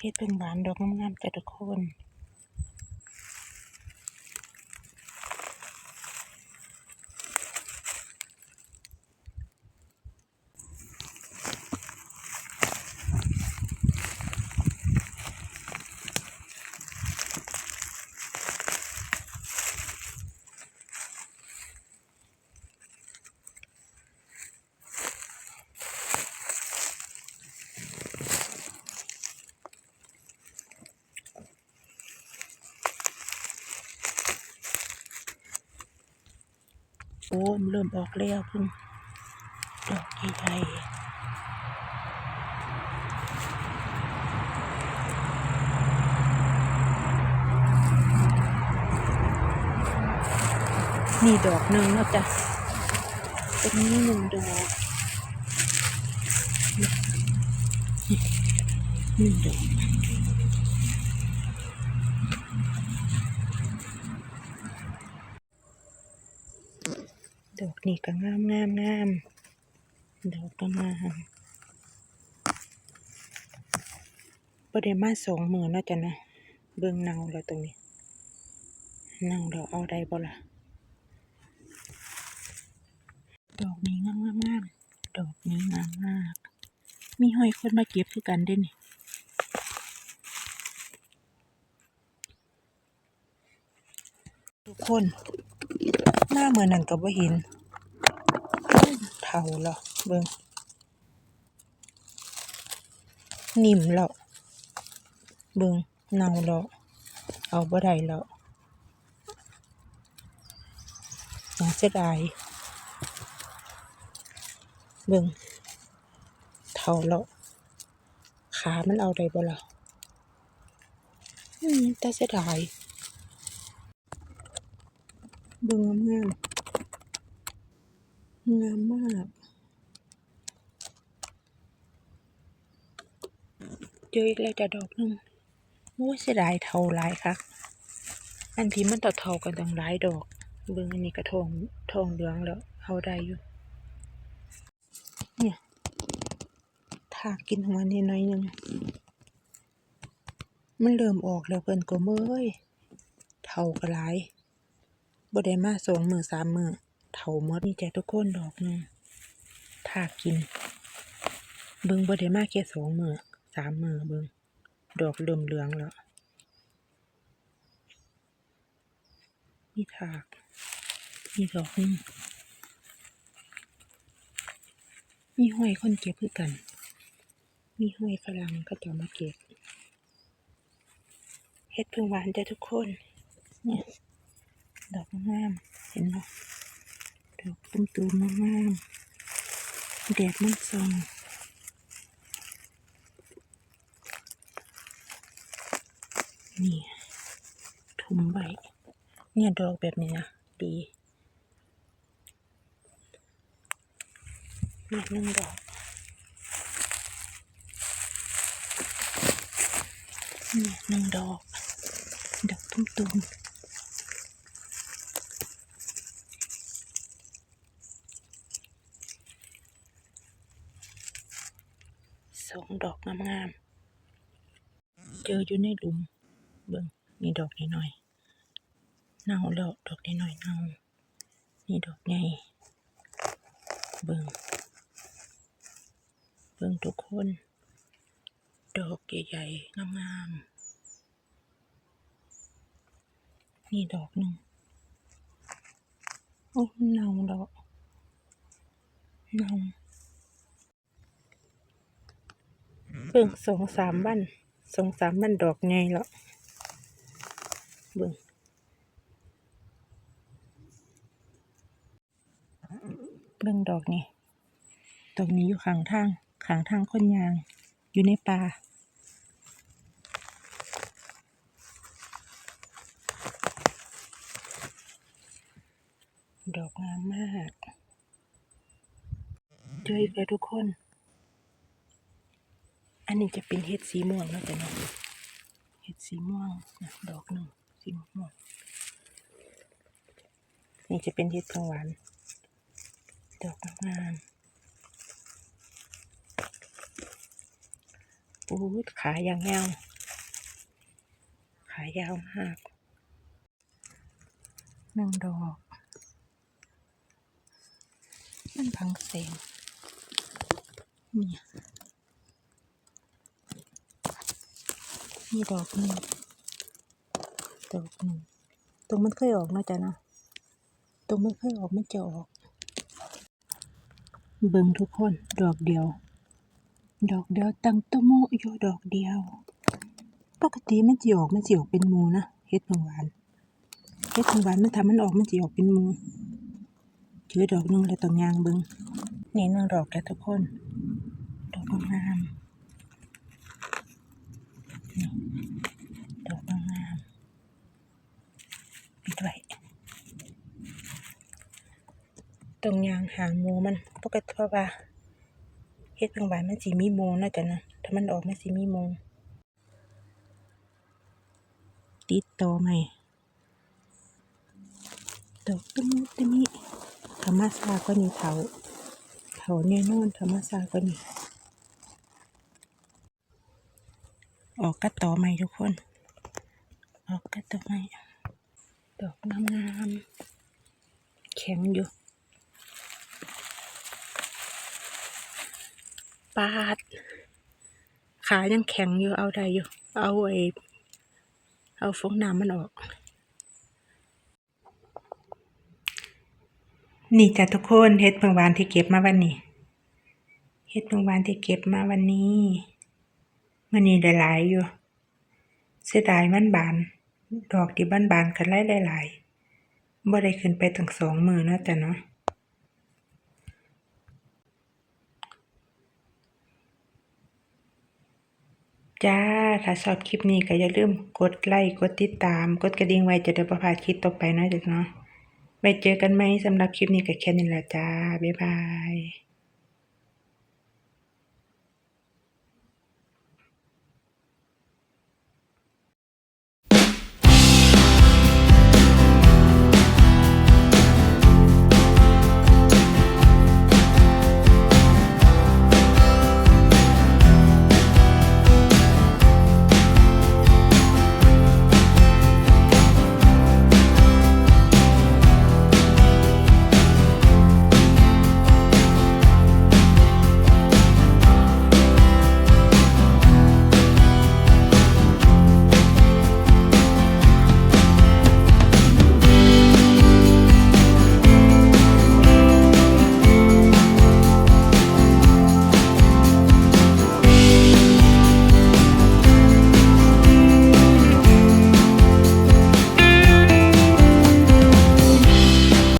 เฮ็ดเป็นหวานดอกงามๆจ้ะทุกคน โอ้มเริ่มออกแล้วเพิ่งดอกใหญ่ๆนี่ดอกหนึ่งแล้วจ้ะตรงนี้หนึ่งดอกหนึ่งดอก ดอกนี่ก็งามงามงามดอกก็งามประเดี๋ยวมาสองหมื่นแล้วจ้ะนะเบิ่งเนาแล้วตรงนี้เนาเราเอาได้บ่ล่ะดอกนี้งามงามงามดอกนี้งามมาก มีห้อยคนมาเก็บคือกันเด้นี่ทุกคน หน้าเหมือนนั่นก็บ่เห็นเท่าแล้วเบิ่งนิ่มแล้วเบิ่งเน่าแล้วเอาบ่ได้แล้วน่าเสียดายเบิ่งเท่าแล้วขามันเอาได้บ่ล่ะอืมแต่เสียดาย เบิ่งงามงามมาก เจออีกแล้วจะดอกหนึงโอ้เสียดายเท่าหลายค่ะอันที่มันต่อเท่ากันตั้งหลายดอก เบิ่งอันนี้กระทองทองเหลืองแล้วเอาได้อยู่ เนี่ยถ้ากินหัวนิดหน่อยนึงมันเริ่มออกแล้วเพิ่นก็เมื่อยเท่าก็หลาย บ่ได้มาสองมือสามมือเท่าหมดนี่จ้ะทุกคนดอกหนึงถ้ากิน เบิ่งบ่ได้มาแค่สองมือสามมือเบิ่งดอกเริ่มเหลืองแล้วมีถากมีดอกหนึงมีห้อยคนเก็บคือกัน มีห้อยฝรั่งก็จะมาเก็บเฮ็ดเพิ่งหวานจ้ะทุกคนเนี่ย ดอกงามเห็นไหมดอกตุ้มตูมๆงามแดดมันส่องนี่ทุ่มไว้เนี่ยดอกแบบนี้นะดีเนี่ยหนึ่งดอกเนี่ยหนึ่งดอก ดอกตุ้มตู สองดอกงามๆ เจออยู่ในหลุม เบิ่งมีดอกนิดหน่อยๆเน่าแล้วดอกนิดหน่อยๆเน่านี่ดอกใหญ่เบิ่งเบิ่งทุกคน ดอกใหญ่ๆงามๆนี่ดอกหนึ่งโอ้เน่าดอกเน่า เบิ่งสองสามวันสองสามวันดอกใหญ่แล้วเบิ่งเบิ่งดอกนี่ดอกนี้อยู่ข้างทางข้างทางคนยาง อยู่ในป่าดอกงามมากเจออีกแล้วทุกคน อันนี้จะเป็นเห็ดสีม่วงแล้วจ้ะเนาะเห็ดสีม่วงนะดอกหนึ่งสีม่วงนี่จะเป็นเห็ดผังหวานดอกงามๆอู้ขายางยาวยาวมากหนึ่งดอกมันพังแสงนี่ย นี่ดอกหนึ่งดอกหนึ่งตรงมันเคยออกนะจ๊ะนะตรงมันเคยออกมันจะออก เบิ่งทุกคนดอกเดียว ดอกเดียวตั้งตะโมอยู่ดอกเดียว ปกติมันสิออกมันสิออกเป็นมูนะเฮ็ดเพิ่งหวานเฮ็ดเพิ่งหวานมันทำมันออกมันสิออกเป็นมูเจอดอกหนึงแล้วต้องยางเบิ่งนี่นึ่งดอกแล้วทุกคนดอกงามๆนี่ดอกงามๆปิดไว้ ตรงยางหางหมูมันปกติเพราะว่าเฮ็ดเพิ่งหวานมันสิมีหมูนะจ๊ะนะถ้ามันออกมันสิมีหมูติดต่อใหม่ดอกตุ้มตุ้มธรรมชาติก็นี่เถาเถาแน่นอนธรรมชาติก็นี่ออกกัดต่อใหม่ทุกคน ออกกัดต่อใหม่ดอกงามๆแข็งอยู่ ปาด ขายังแข็งอยู่เอาได้อยู่ เอาไอ้เอาฟองน้ำมันออก นี่จ้ะทุกคนเฮ็ดเพิ่งวานที่เก็บมาวันนี้เฮ็ดเพิ่งวานที่เก็บมาวันนี้มันนี้ได้หลายอยู่ เสียดายมันบาน ดอกที่บานบานกันไล่หลายๆบ่ได้ขึ้นไปตั้งสองมือเนาะจ้ะเนาะ จ้า ถ้าชอบคลิปนี้ก็อย่าลืมกดไลค์ กดติดตาม กดกระดิ่งไว้จะได้ประพลาดคลิปต่อไปนะจ้ะเนาะไว้เจอกันไหมสำหรับคลิปนี้ก็แค่นี้แหละจ้า บ๊ายบาย